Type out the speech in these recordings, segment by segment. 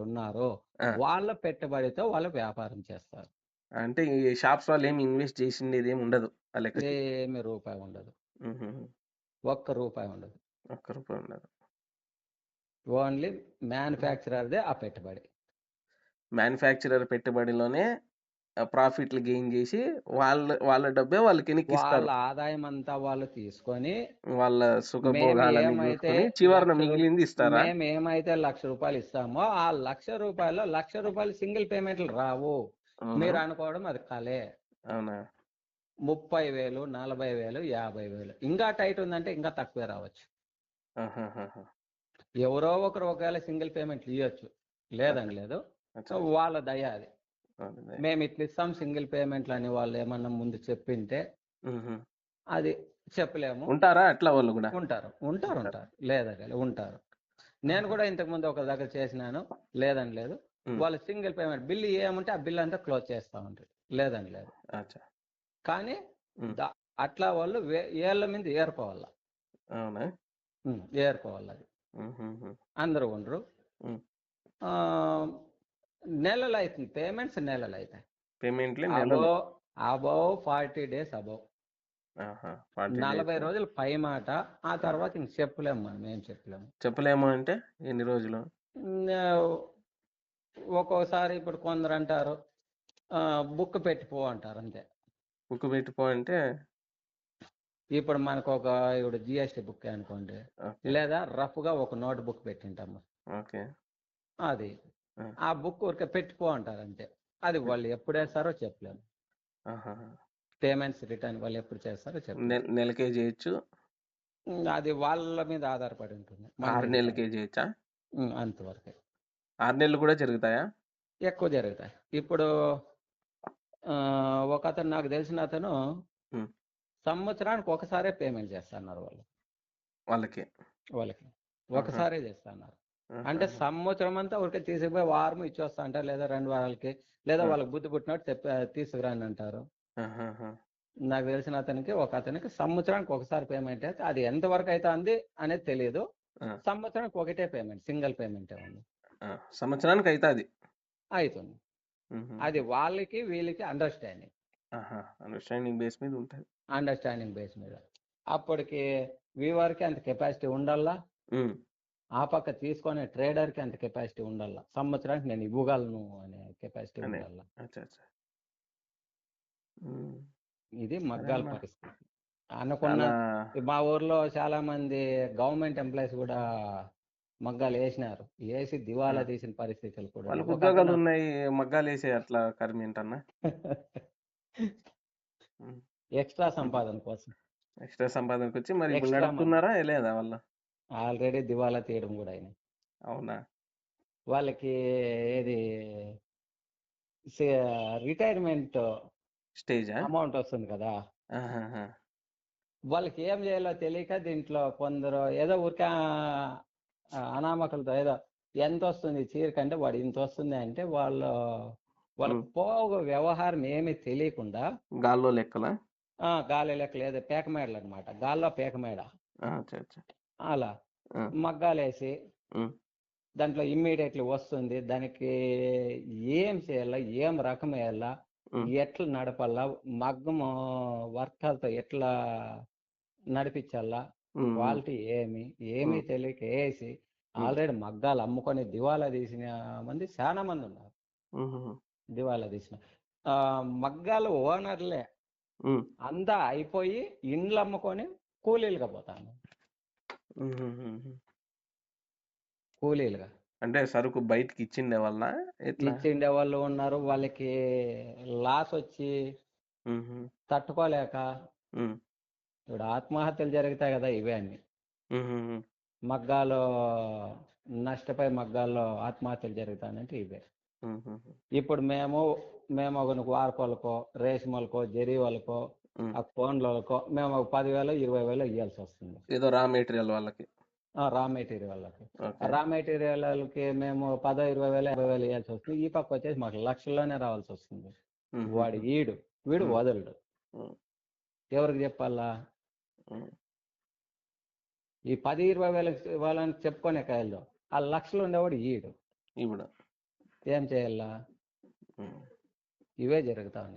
ఉన్నారో! వాళ్ళ పెట్టుబడితో వాళ్ళు వ్యాపారం చేస్తారు. అంటే ఈ షాప్స్ వాళ్ళు ఏమి ఇన్వెస్ట్ చేసిండేది ఏమి ఉండదు. ఏమి రూపాయి ఉండదు. ఒక్క రూపాయి ఉండదు. ఒక్క రూపాయి ఉండదు. ఓన్లీ మ్యానుఫ్యాక్చరర్‌దే ఆ పెట్టుబడి. మ్యానుఫ్యాక్చరర్ పెట్టుబడిలోనే ప్రాఫిట్‌లు గెయిన్ చేసి వాళ్ళ వాళ్ళ డబ్బే వాళ్ళకి వాళ్ళ ఎనిక్కిస్తారు. ఆదాయం అంతా వాళ్ళు తీసుకొని వాళ్ళ మేము సుఖభోగాలన్నీ ఏమైతే చూసుకొని చివరన లక్ష రూ మిగిలింది ఇస్తారా? మేము ఏమైతే రూ. 1,00,000 ఇస్తామో ఆ రూ. 1,00,000లో రూ. 1,00,000 సింగిల్ పేమెంట్‌లు రావు. అవునా? మీరు అనుకోవడం అది కలే. అవునా? 30,000, 40,000, 50,000 ఇంకా టైట్ ఉందంటే ఇంకా తక్కువే రావచ్చు. ఆహాహాహా! ఎవరో ఒకరు ఒకవేళ సింగిల్ పేమెంట్లు ఇయ్యొచ్చు. లేదని. లేదు. అచ్చా! సో వాళ్ళ దయ అది. మేము ఇట్లా ఇస్తాం సింగిల్ పేమెంట్లు అని వాళ్ళు ఏమన్నా ముందు చెప్పింటే. అది చెప్పలేము. ఉంటారా అట్లా వాళ్ళు గూడా? ఉంటారు. ఉంటారు. ఉంటారు. ఉంటారు. లేదని లేదు. ఉంటారు. నేను! కూడా ఇంతకుముందు ఒక దగ్గర చేసినాను. లేదని లేదు. వాళ్ళు సింగిల్ పేమెంట్ బిల్ ఏముంటే ఆ బిల్ అంతా క్లోజ్ చేస్తా ఉంటారు. లేదని లేదు. కానీ అట్లా వాళ్ళు ఏళ్ళ మీద? హ్మ్. ఏరుకోవాలి అది. అందరూ ఉండరు. నెలలు అయితుంది. పేమెంట్స్ నెలలు అయితాయి. పేమెంట్‌లే నెలలు. Above 40 days above. ఆహా! 40 40 డేస్. రోజులు పై మాట. ఆ! తర్వాత ఇంక చెప్పలేము మనం. ఏం చెప్పలేము. చెప్పలేము అంటే ఎన్ని రోజులు? ఒక్కోసారి ఇప్పుడు కొందరంటారు ఆహ్, బుక్ పెట్టిపో అంటారు అంతే. బుక్ పెట్టిపో అంటే ఇప్పుడు మనకొక ఇప్పుడు జీఎస్టీ బుక్కే అనుకోండి. లేదా రఫ్‌గా ఒక నోట్ బుక్ పెట్టింటాము. ఓకే. అది. ఆ! బుక్ ఊరికే పెట్టుకో అంటారు అంతే. అది. వాళ్ళు ఎప్పుడేస్తారో చెప్పలేము. ఆహాహా! పేమెంట్స్ రిటర్న్ వాళ్ళు ఎప్పుడు చేస్తారో చెప్పలేము. నెలకే చేయొచ్చు. అది వాళ్ళ మీద ఆధారపడి ఉంటుంది. మన 6 మీద నెలలకే. చేయొచ్చా? అంతవరకే. 6 నెలలు కూడా జరుగుతాయా? ఎక్కువ జరుగుతాయి. ఇప్పుడు ఆహ్, ఒకతను నాకు తెలిసిన అతను. సంవత్సరానికి ఒకసారే పేమెంట్ చేస్తన్నారు వాళ్ళు. వాళ్ళకి. వాళ్ళకి. ఒకసారే చేస్తన్నారు. అంటే! సంవత్సరం అంతా ఊరికే తీసుకుపోయి వారం ఇచ్చొస్తా అంటారు. లేదా 2 వారాలకి. లేదా! వాళ్ళకి బుద్ధి పుట్టినట్టు చెప్పా తీసుకురండి అంటారు. నాకు తెలిసిన అతనికి ఒక అతనికి సంవత్సరానికి ఒకసారి పేమెంట్ అయితే అది ఎంతవరకు అయితాంది అనేది తెలీదు. ఆ! సంవత్సరానికి ఒకటే పేమెంట్. సింగిల్ పేమెంటే ఉంది. సంవత్సరానికి అయితాది. అయితుంది. హుహు. అది వాళ్ళకి వీళ్ళకి అండర్‌స్టాండింగ్. అండర్‌స్టాండింగ్ బేస్ మీద ఉంటది. అండర్‌స్టాండింగ్ బేస్ మీద. అప్పటికి వీవర్‌కి అంత కెపాసిటీ ఉండాలా. ఆ పక్క తీసుకునే ట్రేడర్‌కి అంత కెపాసిటీ ఉండాల. సంవత్సరానికి నేను ఇవ్వగలను అనే కెపాసిటీ. ఉండాల. ఇది మగ్గాల. పరిస్థితి. అనుకున్న మా ఊర్లో చాలా మంది గవర్నమెంట్ ఎంప్లాయీస్ కూడా మగ్గాలు ఏసినారు. ఏసి ఆ! దివాలా తీసిన పరిస్థితులు కూడా ఉన్నాయి. ఒక అతను ఉద్యోగాలున్నాయి. మగ్గాలేసే అట్లా కర్మేంటన్నా? ఎక్స్‌ట్రా. సంపాదన కోసం. ఎక్స్‌ట్రా మరి ఇప్పుడు ఎక్స్‌ట్రా మనీ. నడుపుతున్నారా? లేదా వాళ్ళు? ఆల్రెడీ దివాలా తీయడం కూడా అయినాయి. అవునా? వాళ్ళకి ఏది సే రిటైర్మెంట్ స్టేజా? అమౌంట్ వస్తుంది కదా! వాళ్ళకి ఏం చేయాలో తెలియక దీంట్లో కొందరు ఏదో ఊరికే అనామకులతో ఏదో ఎంతొస్తుంది చీరకంటే వాడు ఇంతొస్తుంది అంటే వాళ్ళు వాళ్ళకి హ్మ్. పోగు వ్యవహారం ఏమీ తెలియకుండా గాల్లో లెక్కలా? గాలి లెక్క లేదు పేకమేడలనమాట. గాల్లో పేకమేడ. అలా! మగ్గాలేసి. దాంట్లో ఇమ్మీడియేట్‌లీ వస్తుంది. దానికి ఏం చేయాలా? ఏం రకం? హ్మ్. ఎట్లా నడపాలా? మగ్గము వర్కర్‌తో ఎట్లా. హ్మ్. క్వాలిటీ ఏమి? ఏమీ. తెలియక హ్మ్. ఆల్రెడీ మగ్గాలు అమ్ముకొని దివాలా తీసిన మంది చాలా మందున్నారు. హుహుహు. దివాలా తీసిన. మగ్గాలు ఓనర్‌లే. అంతా అయిపోయి ఇండ్లు అమ్ముకొని కూలీలుగా పోతాండ్రు. హుహుహుహు. కూలీలుగా. అంటే సరుకు బయటికి ఇచ్చిండేవాళ్ళా? ఎట్లా? ఇచ్చిండేవాళ్ళు ఉన్నారు. వాళ్ళకి లాసొచ్చి హుహు. తట్టుకోలేక హ్మ్. ఇప్పుడు ఆత్మహత్యలు జరుగుతాయి గదా! ఇవే అన్నీ. హుహుహు. మగ్గాలు నష్టపోయి మగ్గాల్లో ఆత్మహత్యలు జరుగుతాయంటే ఇవే. హుహుహు. ఇప్పుడు మేము, మేము ఒక వార్పోలకో, రేష్మలకో, జరీ వాళ్ళకో. ఆ కోన్లోళ్ళకో మేము ఒక 10,000, 20,000 ఇయ్యాల్సొస్తుంది. ఏదో రా మెటీరియల్ వాళ్ళకి. రా మెటీరియల్ వాళ్ళకి. రా మెటీరియల్‌లకి మేము 10, 20,000, 50,000 ఇయ్యాల్సొస్తుంది. ఈ పక్కొచ్చేసి మాకు లక్షల్లోనే రావాల్సొస్తుంది. వాడు హుహుహు. ఈడు. వీడు. వదలడు. ఎవరికి జెప్పాలా? హ్మ్. ఈ 10, 20,000 వాళ్ళని చెప్పుకునే కాయల్లో. ఆ లక్షలు ఉండేవాడు ఈడు. ఇప్పుడు ఏం చేయాలా ఇవే జరుగుతా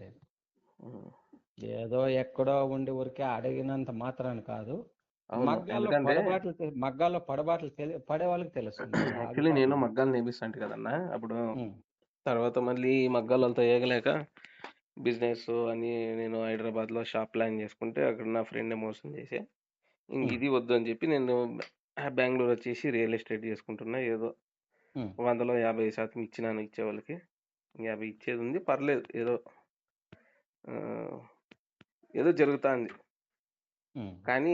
ఉమ్. ఏదో ఎక్కడో ఉండి ఊరికే అడిగినంత మాత్రాన్ని కాదు. అవును. మగ్గాల్లో ఎందుకంటే పడబాట్లు తె- మగ్గాల్లో పడబాట్లు తెలి- పడే వాళ్ళకి తెలుస్తుంది. యాక్చువల్లీ నేను మగ్గాలు నేర్పిస్తాంటి కదన్నా. అప్పుడు ఉమ్, తర్వాత మళ్ళీ ఈ మగ్గాలంతా ఏగలేక బిజినెస్ అని నేను హైదరాబాద్లో షాప్ ప్లాన్ చేసుకుంటే అక్కడ నా ఫ్రెండ్ మోసం చేసి. ఇంక ఉమ్, ఇది వద్దు అని చెప్పి నేను బెంగళూరు వచ్చేసి రియల్ ఎస్టేట్ చేసుకుంటున్నా. ఏదో ఉమ్, వందలో యాభై శాతం ఇచ్చినాను ఇచ్చే వాళ్ళకి. యాభై ఇచ్చేది ఉంది. పర్లేదు. ఏదో ఏదో జరుగుతుంది. కానీ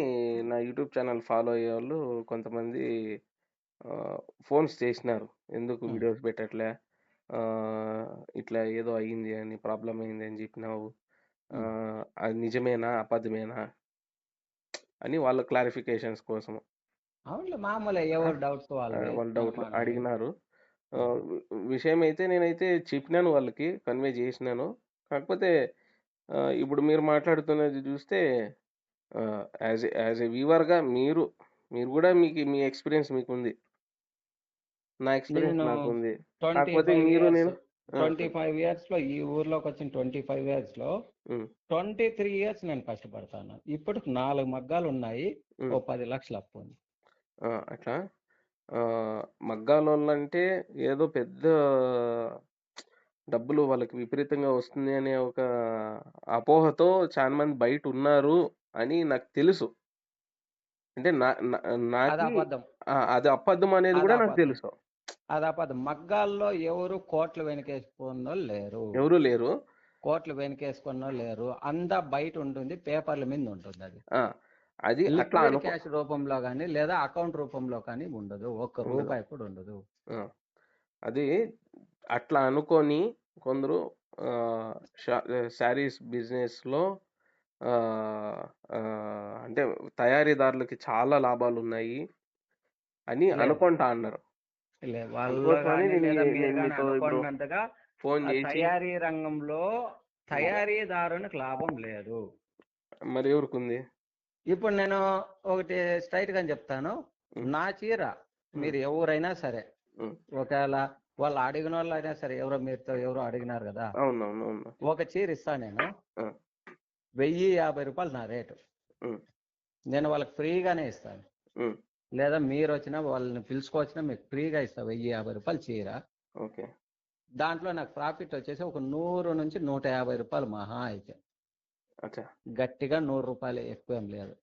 నా యూట్యూబ్ ఛానల్ ఫాలో అయ్యే వాళ్ళు కొంతమంది ఫోన్స్ చేసినారు. ఎందుకు వీడియోస్ పెట్టట్లే? ఇట్లా ఏదో అయ్యింది అని ప్రాబ్లం అయింది అని చెప్పినావు. అది నిజమేనా? అబద్ధమేనా? అని వాళ్ళ క్లారిఫికేషన్స్ కోసం అవునులే మామూలే ఎవరు డౌట్స్ వాళ్ళవి వాళ్ళ డౌట్లు మనవి అడిగినారు. విషయం అయితే నేనైతే చెప్పినాను వాళ్ళకి కన్వే చేసినాను. కాకపోతే ఇప్పుడు మీరు మాట్లాడుతున్నది చూస్తే యాజ్ యాజ్ ఏ వ్యూవర్గా మీరు మీరు కూడా మీకు మీ ఎక్స్పీరియన్స్ మీకు ఉంది నా ఎక్స్పీరియన్స్ నేను నాకు ఉంది ట్వంటీ కాకపోతే ఫైవ్ మీరు ఇయర్స్ నేను ఆ, ట్వంటీ ఫైవ్ ఇయర్స్లో ఈ ఊర్లోకి వచ్చిన ట్వంటీ ఫైవ్ ఇయర్స్లో ఉమ్, ట్వంటీ త్రీ ఇయర్స్ నేను కష్టపడతాను. ఇప్పుడు నాలుగు మగ్గాలు ఉన్నాయి. ఓ ఉమ్, పది లక్షలు అప్పు ఉంది. ఆ, అట్లా? ఆ, మగ్గాలోళ్ళు అంటే ఏదో పెద్ద డబ్బులు వాళ్ళకి విపరీతంగా వస్తుంది అనే ఒక అపోహతో చాలా మంది బయట ఉన్నారు అని నాకు తెలుసు. అంటే నా నా- అది నాకి అబద్ధం. ఆ, అది అబద్ధం అనేది అది కూడా నాకు అబద్ధం. తెలుసు. అది అబద్ధం. మగ్గాల్లో ఎవరు కోట్లు వెనకేసుకున్నో లేరు. ఎవరు లేరు. కోట్లు వెనకేసుకున్నో లేరు అంతా బయట ఉంటుంది పేపర్ల మీద ఉంటుంది అది. ఆ, అది అట్లా లిక్విడ్ అనుకో క్యాష్ రూపంలో కానీ లేదా అకౌంట్ రూపంలో కానీ ఉండదు. ఒక్క ఉండదు. రూపాయి కూడా ఉండదు. ఆ, అది అట్లా అనుకొని కొందరు శారీస్ బిజినెస్లో అంటే తయారీదారులకి చాలా లాభాలు ఉన్నాయి అని అనుకుంటా అన్నారు. ఫోన్ చేసి తయారీ రంగంలో తయారీదారునికి లాభం లేదు. మరి ఎవరికి ఉంది ఇప్పుడు నేను ఒకటి స్ట్రైట్గా చెప్తాను నా చీర మీరు ఎవరైనా సరే. ఒకవేళ వాళ్ళు అడిగిన వాళ్ళు అయినా సరే ఎవరో మీతో ఎవరో అడిగినారు కదా! ఒక చీర ఇస్తా నేను. వెయ్యి యాభై రూపాయలు నా రేటు. నేను వాళ్ళకి ఫ్రీగానే ఇస్తాను లేదా మీరు వచ్చినా వాళ్ళని పిలుచుకొచ్చినా మీకు ఫ్రీగా ఇస్తా వెయ్యి యాభై రూపాయలు చీర. ఓకే. దాంట్లో నాకు ప్రాఫిట్ వచ్చేసి ఒక నూరు నుంచి నూట యాభై రూపాయలు మహా అయితే. గట్టిగా నూరు రూపాయలు ఎక్కువ ఏం లేదు.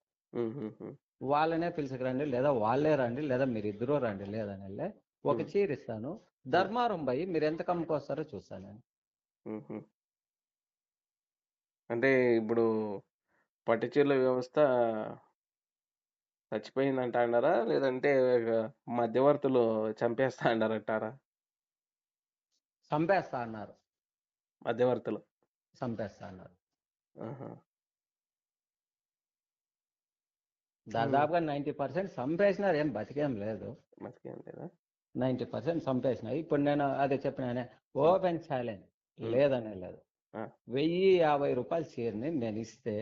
వాళ్ళనే పిలుచుకురండి లేదా వాళ్ళే రండి లేదా మీరు ఇద్దరు రండి లేదని వెళ్ళే ఒక చీర ఇస్తాను. ధర్మారం పోయి మీరు ఎంత కమ్ముకొస్తారో చూస్తాను. నేను. అంటే ఇప్పుడు పట్టుచీరల వ్యవస్థ చచ్చిపోయిందంట అన్నారా? లేదంటే మధ్యవర్తులు చంపేస్తా అన్నారంటారా? చంపేస్తా అన్నారు. మధ్యవర్తులు. చంపేస్తా అన్నారు. దాదాపుగా నైంటీ పర్సెంట్ చంపేసినారు. ఏం బతికేం లేదు. బతికేం లేదా? నైంటీ పర్సెంట్ చంపేసిన. ఇప్పుడు నేను అదే చెప్పినానే ఉమ్, ఓపెన్ ఛాలెంజ్. లేదనే లేదు. వెయ్యి యాభై రూపాయల చీరని నేను ఇస్తే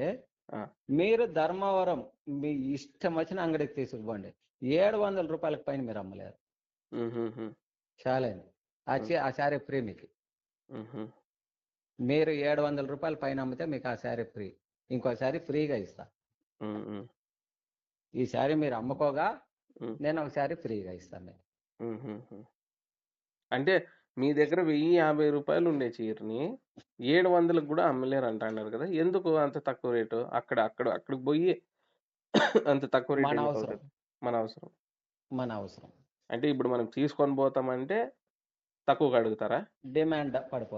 మీరు ధర్మవరం మీ ఇష్టం వచ్చిన అంగడికి తీసుకుపోండి. ఏడు వందల రూపాయలకు పైన మీరు అమ్మలేరు. ఛాలెంజ్. ఆ ఆ శారీ ఫ్రీ మీకు. మీరు ఏడు వందల రూపాయల పైన అమ్మితే మీకు ఆ శారీ ఫ్రీ. ఇంకో శారీ ఫ్రీగా ఇస్తా. ఈ శారీ మీరు అమ్ముకోగా నేను ఒక శారీ ఫ్రీగా ఇస్తాను మీకు. అంటే మీ దగ్గర వెయ్యి యాభై రూపాయలు ఉండే చీరని ఏడు వందలకు కూడా అమ్మలేరు అంట అన్నారు కదా! ఎందుకు అంత తక్కువ రేటు? అక్కడ అక్కడ అక్కడికి పోయి అంత తక్కువ రేట్ మన అవసరం. మన అవసరం. మన అవసరం. అంటే ఇప్పుడు మనం తీసుకొని పోతామంటే తక్కువగా అడుగుతారా? డిమాండ్ పడిపోతుంది